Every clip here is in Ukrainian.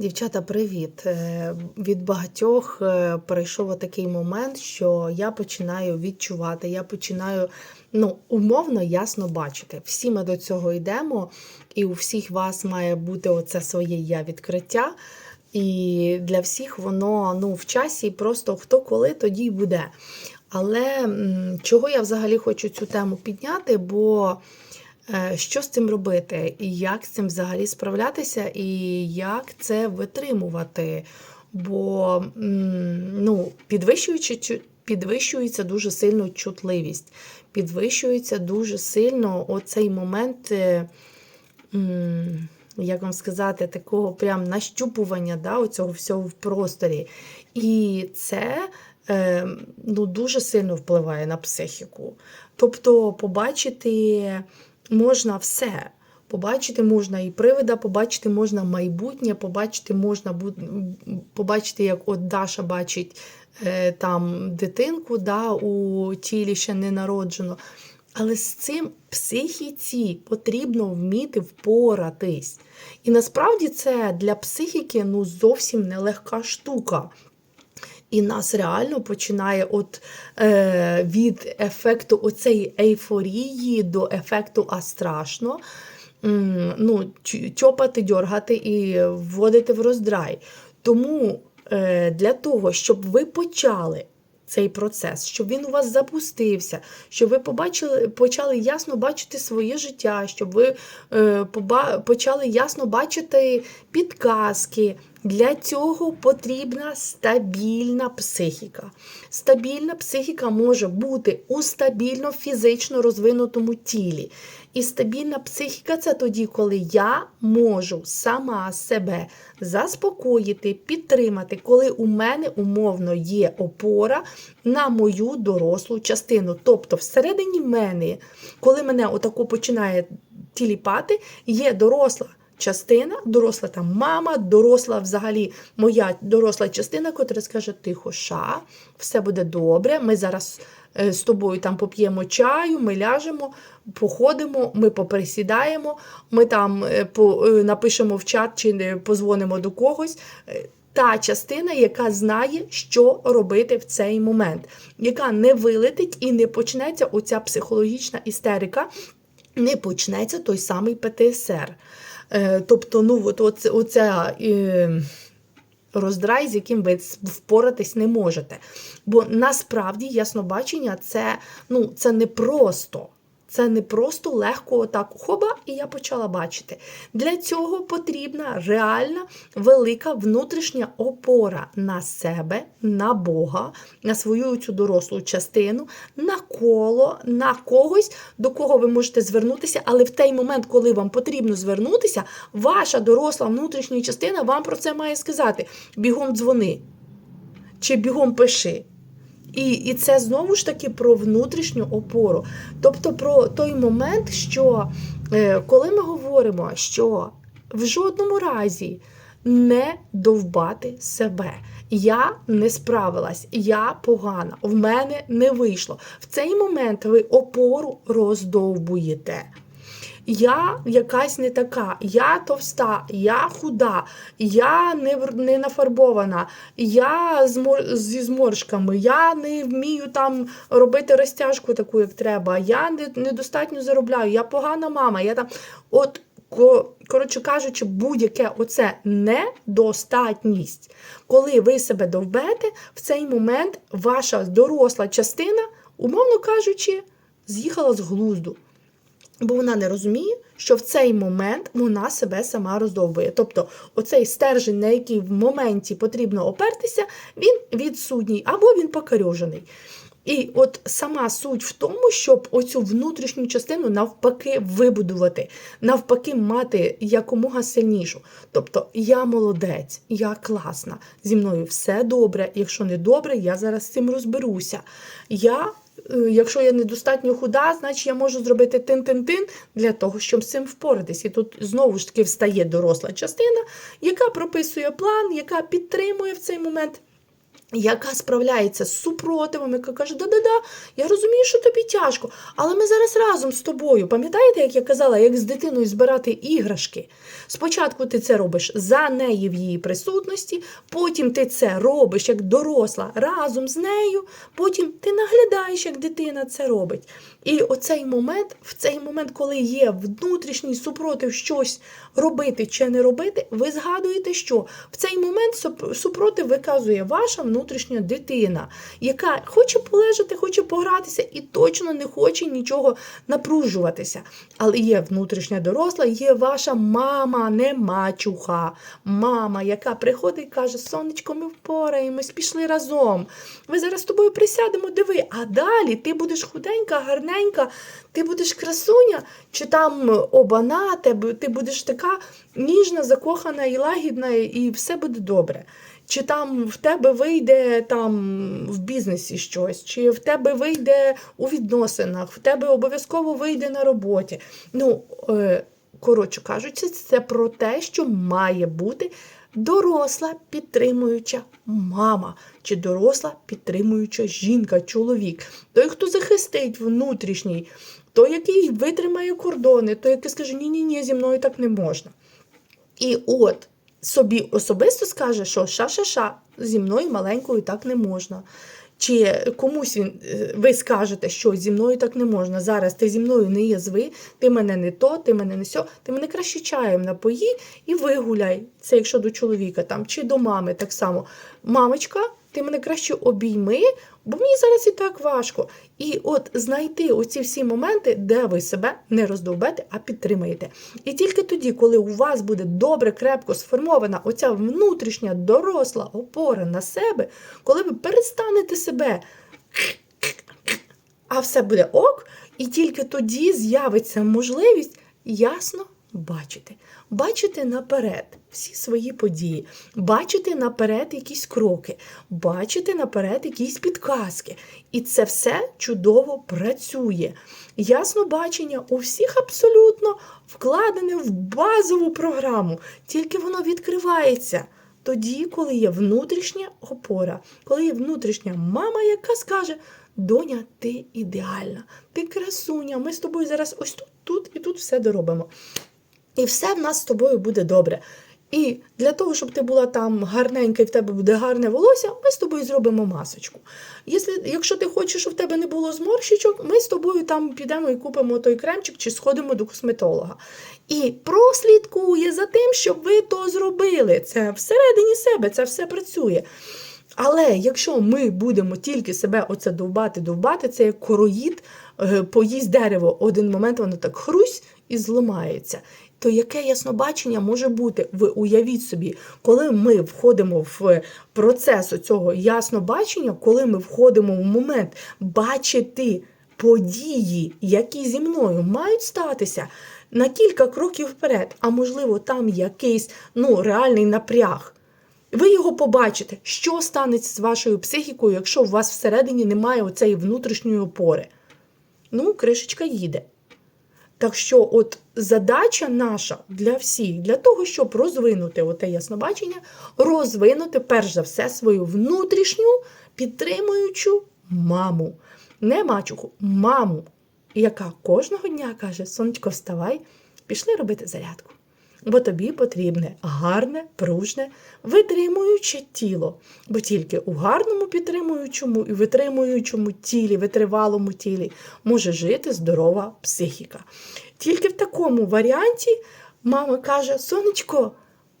Дівчата, привіт! Е, Від багатьох е, перейшов такий момент, що я починаю відчувати, я починаю ну, умовно ясно бачити. Всі ми до цього йдемо, і у всіх вас має бути оце своє я відкриття. І для всіх воно ну, в часі просто хто коли тоді й буде. Але чого я взагалі хочу цю тему підняти? Бо Що з цим робити, і як з цим взагалі справлятися, і як це витримувати? Бо ну, підвищуючи, підвищується дуже сильно чутливість, підвищується дуже сильно оцей момент, е, як вам сказати, такого прям нащупування да, оцього всього в просторі. І це е, ну, дуже сильно впливає на психіку. Тобто, побачити можна все. Побачити можна і привида, побачити можна майбутнє, побачити можна побачити, як от Даша бачить е, там дитинку да, у тілі ще не народжено. Але з цим психіці потрібно вміти впоратись. І насправді це для психіки ну, зовсім нелегка штука. І нас реально починає от, е, від ефекту оцеї ейфорії до ефекту а страшно. Ну, тьопати, дьоргати і вводити в роздрай. Тому е, для того, щоб ви почали цей процес, щоб він у вас запустився, щоб ви побачили, почали ясно бачити своє життя, щоб ви е, поба- почали ясно бачити підказки. Для цього потрібна стабільна психіка. Стабільна психіка може бути у стабільно фізично розвинутому тілі. І стабільна психіка це тоді, коли я можу сама себе заспокоїти, підтримати, коли у мене умовно є опора на мою дорослу частину. Тобто, всередині мене, коли мене отако починає тіліпати, є доросла. Частина, доросла там мама, доросла взагалі моя доросла частина, котра скаже: тихо, ша, все буде добре. Ми зараз е, з тобою там поп'ємо чаю, ми ляжемо, походимо, ми поприсідаємо, ми там е, е, напишемо в чат чи позвонимо до когось. Та частина, яка знає, що робити в цей момент, яка не вилетить і не почнеться оця психологічна істерика, не почнеться той самий ПТСР. Е, Тобто, ну, от, оце, оця е, роздрай, з яким ви впоратись не можете. Бо насправді яснобачення це, ну, це не просто. Це не просто легко отак хоба, і я почала бачити. Для цього потрібна реальна велика внутрішня опора на себе, на Бога, на свою цю дорослу частину, на коло, на когось, до кого ви можете звернутися, але в той момент, коли вам потрібно звернутися, ваша доросла внутрішня частина вам про це має сказати: бігом дзвони чи бігом пиши. І, і це знову ж таки про внутрішню опору. Тобто про той момент, що е, коли ми говоримо, що в жодному разі не довбати себе. Я не справилась, я погана, в мене не вийшло. В цей момент ви опору роздовбуєте. Я якась не така, я товста, я худа, я не, не нафарбована, я зі зморшками, я не вмію там робити розтяжку таку, як треба, я не, недостатньо заробляю, я погана мама, я там. От, коротше кажучи, будь-яке оце недостатність. Коли ви себе довбете, в цей момент ваша доросла частина, умовно кажучи, з'їхала з глузду. Бо вона не розуміє, що в цей момент вона себе сама роздовбує. Тобто, оцей стержень, на який в моменті потрібно опертися, він відсутній або він покарьожений. І от сама суть в тому, щоб оцю внутрішню частину навпаки вибудувати, навпаки, мати якомога сильнішу. Тобто я молодець, я класна, зі мною все добре. Якщо не добре, я зараз з цим розберуся. Я Якщо я недостатньо худа, значить я можу зробити тин-тин-тин для того, щоб з цим впоратись. І тут знову ж таки встає доросла частина, яка прописує план, яка підтримує в цей момент. Яка справляється з супротивом, яка каже: Да-да-да, я розумію, що тобі тяжко, але ми зараз разом з тобою. Пам'ятаєте, як я казала, як з дитиною збирати іграшки? Спочатку ти це робиш за неї в її присутності, потім ти це робиш як доросла разом з нею, потім ти наглядаєш, як дитина це робить. І оцей момент, в цей момент, коли є внутрішній супротив щось робити чи не робити, ви згадуєте, що в цей момент супротив виказує ваша внутрішня дитина, яка хоче полежати, хоче погратися і точно не хоче нічого напружуватися. Але є внутрішня доросла, є ваша мама, не мачуха. Мама, яка приходить і каже: Сонечко, ми впораємось, пішли разом. Ми зараз з тобою присядемо, диви, а далі ти будеш худенька, гарненька, ти будеш красуня, чи там обана, ти будеш така ніжна, закохана і лагідна, і все буде добре. Чи там в тебе вийде там в бізнесі щось, чи в тебе вийде у відносинах, в тебе обов'язково вийде на роботі. Ну, е, коротше кажучи, це про те, що має бути доросла підтримуюча мама, чи доросла підтримуюча жінка, чоловік, той, хто захистить внутрішній, той, який витримає кордони, той, який скаже, ні-ні, ні, зі мною так не можна. І от собі особисто скаже, що ша-ша-ша, зі мною маленькою так не можна. Чи комусь він, е, ви скажете, що зі мною так не можна. Зараз ти зі мною не язви, ти мене не то, ти мене не сьо, ти мене краще чаєм напої і вигуляй. Це якщо до чоловіка там, чи до мами так само. Мамочка, ти мене краще обійми, бо мені зараз і так важко. І от знайти оці всі моменти, де ви себе не роздовбете, а підтримаєте. І тільки тоді, коли у вас буде добре, крепко сформована оця внутрішня доросла опора на себе, коли ви перестанете себе, а все буде ок, і тільки тоді з'явиться можливість ясно бачити. Бачити наперед всі свої події, бачити наперед якісь кроки, бачити наперед якісь підказки. І це все чудово працює. Ясно бачення у всіх абсолютно вкладене в базову програму, тільки воно відкривається. Тоді, коли є внутрішня опора, коли є внутрішня мама, яка скаже: Доня, ти ідеальна, ти красуня, ми з тобою зараз ось тут, тут і тут все доробимо. І все в нас з тобою буде добре. І для того, щоб ти була там гарненька і в тебе буде гарне волосся, ми з тобою зробимо масочку. Якщо, якщо ти хочеш, щоб в тебе не було зморщичок, ми з тобою там підемо і купимо той кремчик чи сходимо до косметолога. І прослідкує за тим, щоб ви то зробили. Це всередині себе, це все працює. Але якщо ми будемо тільки себе оце довбати, довбати, це як короїд, е, поїсть дерево, один момент воно так хрусь і зламається. То яке яснобачення може бути? Ви уявіть собі, коли ми входимо в процес цього яснобачення, коли ми входимо в момент бачити події, які зі мною мають статися на кілька кроків вперед, а можливо, там якийсь ну, реальний напряг. Ви його побачите, що станеться з вашою психікою, якщо у вас всередині немає оцеї внутрішньої опори. Ну, кришечка їде. Так що, от задача наша для всіх, для того, щоб розвинути оте яснобачення, розвинути перш за все свою внутрішню підтримуючу маму. Не мачуху, маму, яка кожного дня каже: Сонечко, вставай, пішли робити зарядку. Бо тобі потрібне гарне, пружне, витримуюче тіло. Бо тільки у гарному підтримуючому і витримуючому тілі, витривалому тілі може жити здорова психіка. Тільки в такому варіанті мама каже: Сонечко,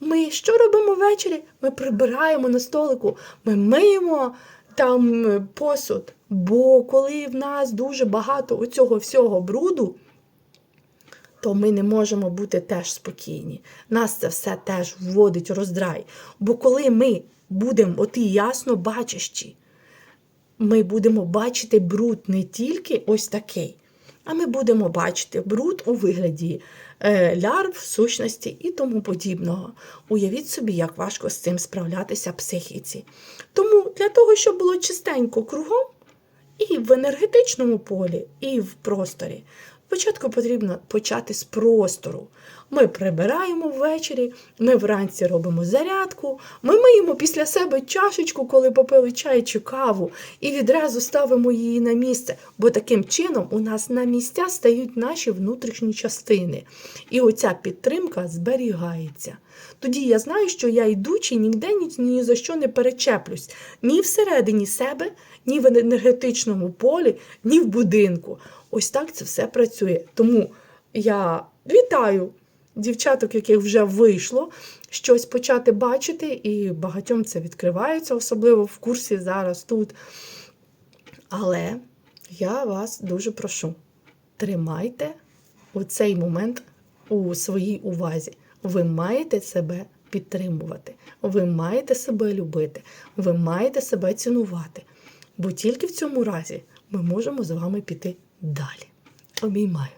ми що робимо ввечері? Ми прибираємо на столику, ми миємо там е, посуд. Бо коли в нас дуже багато оцього всього бруду, то ми не можемо бути теж спокійні. Нас це все теж вводить роздрай. Бо коли ми будемо оті ясно бачащі, ми будемо бачити бруд не тільки ось такий, а ми будемо бачити бруд у вигляді е, лярв, сущності і тому подібного. Уявіть собі, як важко з цим справлятися психіці. Тому для того, щоб було чистенько кругом, і в енергетичному полі, і в просторі, Спочатку потрібно почати з простору. Ми прибираємо ввечері, ми вранці робимо зарядку, ми миємо після себе чашечку, коли попили чай чи каву, і відразу ставимо її на місце, бо таким чином у нас на місця стають наші внутрішні частини. І оця підтримка зберігається. Тоді я знаю, що я йдучи, ніде ні, ні за що не перечеплюсь ні всередині себе, ні в енергетичному полі, ні в будинку. Ось так це все працює. Тому я вітаю дівчаток, яких вже вийшло щось почати бачити, і багатьом це відкривається, особливо в курсі зараз тут. Але я вас дуже прошу, тримайте у цей момент у своїй увазі. Ви маєте себе підтримувати, ви маєте себе любити, ви маєте себе цінувати. Бо тільки в цьому разі ми можемо з вами піти далі. Обіймаю.